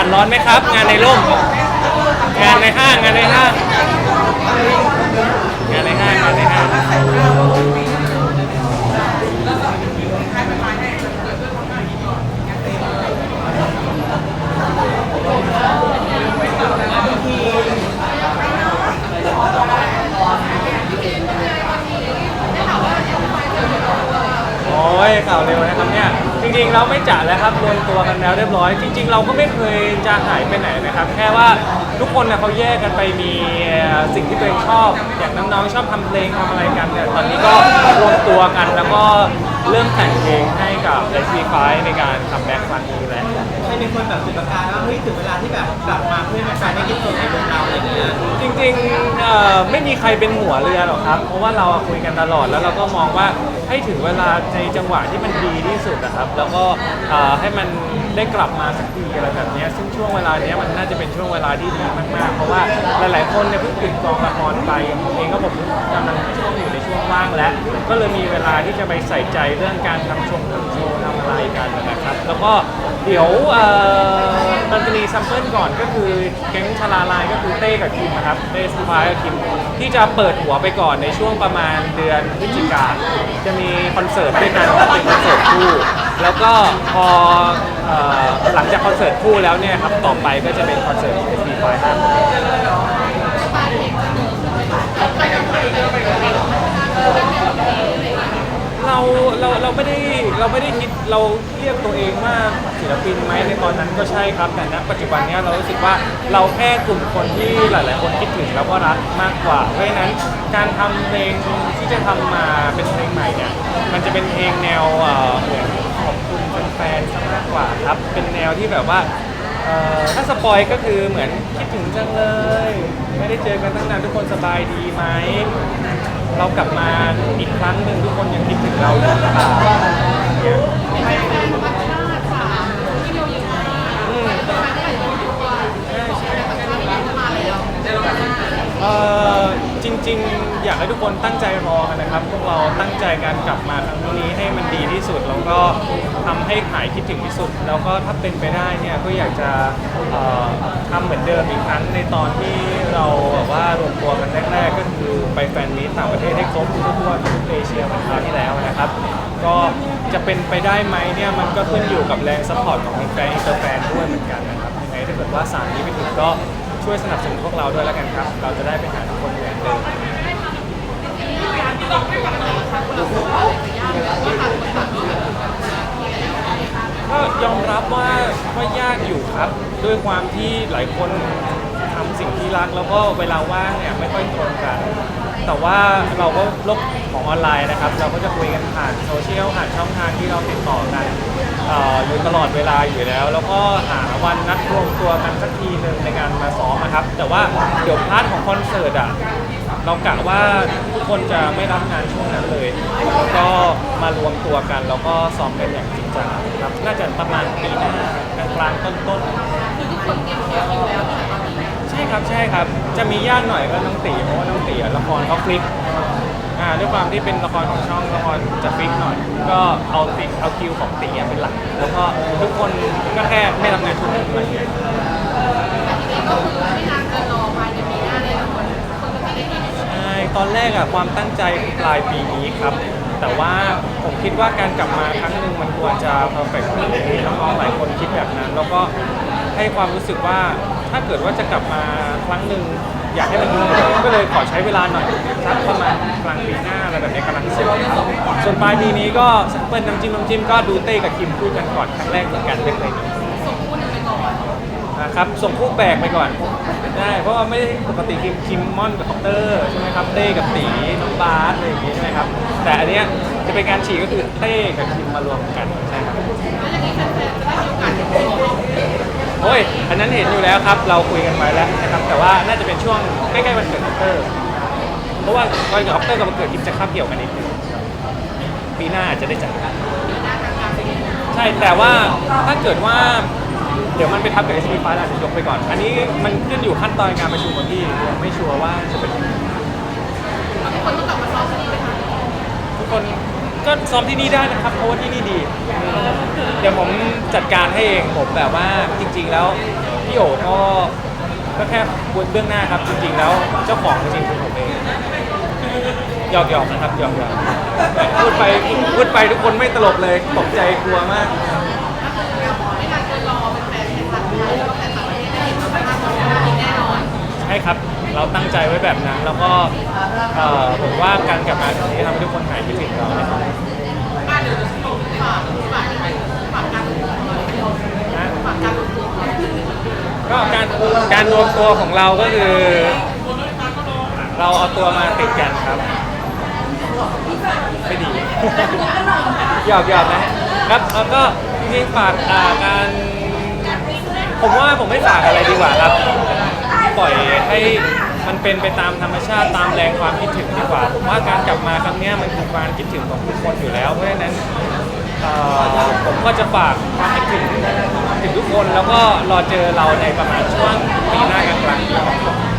าศร้อนไหมครับ งานในร่ม งานในห้างงานในห้างงานในห้างงานในห้างโอ้ยข่าวเร็วนะครับเนี่ย ริงๆเราไม่จ่าแล้วครับรวมตัวกันแล้วเรียบร้อย จริง ๆ เราก็ไม่เคยจะหายไปไหนนะครับ แค่ว่าทุกคนนะเขาแยกกันไปมีสิ่งที่ตัวเองชอบ อย่างน้องๆชอบทำเพลงทำอะไรกันเนี่ยตอนนี้ก็รวมตัวกันแล้วก็ เริ่มแต่งเพลงให้กับ s อ f ในการคัมแบ็กครั้งนี้แล้วใครเป็นคนแบบจุดประกายว่าเฮ้ยถึงเวลาที่แบบกลับมาเพื่อให้แฟนๆได้กินสดในวงเราอะไรอย่างเงี้ยจริงๆเอ่อไม่มีใครเป็นหัวเรือหรอกครับ เพราะว่าเราคุยกันตลอดแล้วเราก็มองว่าให้ถึงเวลาในจังหวะที่มันดีที่สุดนะครับ แล้วก็เอ่อให้มัน ได้กลับมาสักทีอะไรแบบเนี้ยซึ่งช่วงเวลาเนี้ยมันน่าจะเป็นช่วงเวลาที่ดีมากๆ เพราะว่าหลายๆคนเนี่ยเพิ่งปิดกองละครไปผมเองก็ผมกำลังช่วงอยู่ในช่วงว่างแล้ว ก็เลยมีเวลาที่จะไปใส่ใจเรื่องการทำชงทำโชว์ทำอะไรกันนะครับ แล้วก็เดี๋ยวเอ่อมันจะมีซัมเปิลก่อนก็คือแก๊งชาลาลายก็คือเต้กับคิมนะครับเต้สปายกับคิมที่จะเปิดหัวไปก่อนในช่วงประมาณเดือนพฤศจิกาจะมีคอนเสิร์ตด้วยกันเป็นคอนเสิร์ตคู่ แล้วก็พอเอ่อหลังจากคอนเสิร์ตคู่แล้วเนี่ยครับต่อไปก็จะเป็นคอนเสิร์ตของ SP5 ครับเราเราเราไม่ได้เราไม่ได้คิดเราเรียกตัวเองว่าศิลปินไหมในตอนนั้นก็ใช่ครับแต่ณปัจจุบันเนี้ยเรารู้สึกว่าเราแค่กลุ่มคนที่หลาย ๆ คนคิดถึงแล้วก็รักมากกว่า เพราะฉะนั้นการทำเพลงที่จะทำมาเป็นเพลงใหม่เนี่ยมันจะเป็นเพลงแนวเอ่อ กว่าครับ เป็นแนวที่แบบว่าเอ่อถ้าสปอยก็คือเหมือนคิดถึงจังเลย ไม่ได้เจอกันตั้งนานทุกคนสบายดีไหม เรากลับมาอีกครั้งหนึ่งทุกคนยังคิดถึงเราอยู่หรือเปล่าเนี่ยอืม เอ่อจริง ๆ อยากให้ทุกคนตั้งใจรอกันนะครับ พวกเราตั้งใจการกลับมาครั้งนี้ให้มันดีที่สุดแล้วก็ทำให้หายคิดถึงที่สุด แล้วก็ถ้าเป็นไปได้เนี่ยก็อยากจะเอ่อทำเหมือนเดิมอีกครั้งในตอนที่เราแบบว่ารวมตัวกันแรกๆก็คือไปแฟนมีตต่างประเทศให้ครบทั่วทุกเอเชียเหมือนคราวที่แล้วนะครับ ก็จะเป็นไปได้ไหมเนี่ยมันก็ขึ้นอยู่กับแรงซัพพอร์ตของแฟนอินเตอร์แฟนด้วยเหมือนกันนะครับยังไงถ้าเกิดว่าสารนี้ไปถึงก็ ช่วยสนับสนุนพวกเราด้วยแล้วกันครับ เราจะได้ไปหาทุกคนเหมือนเดิมก็ยอมรับว่าว่ายากอยู่ครับ ด้วยความที่หลายคนทำสิ่งที่รักแล้วก็เวลาว่างเนี่ยไม่ค่อยตรงกัน แต่ว่าเราก็โลกของออนไลน์นะครับ เราก็จะคุยกันผ่านโซเชียลผ่านช่องทางที่เราติดต่อกันเอ่ออยู่ตลอดเวลาอยู่แล้ว แล้วก็หาวันนัดรวมตัวกันสักทีหนึ่งในการมาซ้อมนะครับ แต่ว่าเดี๋ยวพาร์ทของคอนเสิร์ตอะเรากะว่าทุกคนจะไม่รับงานช่วงนั้นเลยแล้วก็มารวมตัวกันแล้วก็ซ้อมกันอย่างจริงจังครับน่าจะประมาณปีหน้ากลางๆต้นๆ คือทุกคนเตรียมตัวอยู่แล้วใช่ ครับใช่ครับ จะมียากหน่อยก็น้องตีเพราะว่าน้องตีอะละครเขาฟลิกอ่าด้วยความที่เป็นละครของช่องละครจะฟลิกหน่อย ก็เอาติเอาคิวของตีอะเป็นหลัก แล้วก็ทุกคนก็แค่ไม่รับงานช่วงนั้อะไรอย่างเงี้ยใช่ตอนแรกอะความตั้งใจคือปลายปีนี้ครับ แต่ว่าผมคิดว่าการกลับมาครั้งหนึ่งมันควรจะ perfect น้องๆหลายคนคิดแบบนั้น แล้วก็ ให้ความรู้สึกว่าถ้าเกิดว่าจะกลับมาครั้งหนึ่งอยากให้มันดีก็เลยขอใช้เวลาหน่อยสักประมาณกลางปีหน้าอะไรแบบนี้กำลังเสร็จครับส่วนปลายปีนี้ก็เปิดน้ำจิ้มน้ำจิ้มก็ดูเต้กับคิมพูดกันก่อนครั้งแรกเหมือนกันไม่เคยดูนะครับส่งคู่แบกไปก่อนได้เพราะว่าไม่ได้ปกติคิมคิมมอนกับคอปเตอร์ใช่ไหมครับเต้กับตีน้องบาสอะไรอย่างงี้ใช่ไหมครับแต่อันเนี้ยจะเป็นการฉีกก็คือเต้กับคิมมารวมกันใช่ครับโอ้ ยอันนั้นเห็นอยู่แล้วครับ เราคุยกันไว้แล้วนะครับแต่ว่าน่าจะเป็นช่วงใกล้ๆวันเกิดคอปเตอร์เพราะว่าวันเกิดคอปเตอร์กับวันเกิดคิมจะคาบเกี่ยวกันนิดนึงปีหน้าอาจจะได้จัดใช่แต่ว่าถ้าเกิดว่าเดี๋ยวมันไปทับกับ s อ p อาจจะยกไปก่อน อันนี้มันขึ้นอยู่ขั้นตอนการประชุมของพี่ยังไม่ชัวร์ว่าจะเป็นยังไงทุกคนต้องกลับมาซ้อมที่นี่ไหมคะทุกคนก็ซ้อมที่นี่ได้นะครับเพราะว่าที่นี่ดี เดี๋ยวผมจัดการให้เองผมแบบว่าจริง ๆ แล้วพี่โอ๋ก็ก็แค่พูดเบื้องหน้าครับจริง ๆ แล้วเจ้าของจริงๆคือผมเองหยอกหยอกๆนะครับหยอกหยอกพูดไปพูดไปทุกคนไม่ตลกเลยตกใจกลัวมาก ใช่ครับ เราตั้งใจไว้แบบนั้น แล้วก็เอ่อผมว่าการกลับมาครั้งนี้ทำให้ทุกคนหายคิดถึงเรานะครับ ก็การการรวมตัวของเราก็คือ เราเอาตัวมาติดกันครับไม่ดี หยอกหยอกนะครับแล้วก็จริงๆฝากอ่าการผมว่าผมไม่ฝากอะไรดีกว่าครับ ปล่อยให้มันเป็นไปตามธรรมชาติตามแรงความคิดถึงดีกว่า ผมว่าการกลับมาครั้งเนี้ยมันคือการคิดถึงของทุกคนอยู่แล้ว เพราะฉะนั้นเอ่อผมก็จะฝากความคิดถึงถึง ทุกคนแล้วก็รอเจอเราในประมาณช่วงปีหน้ากลางๆปีครับ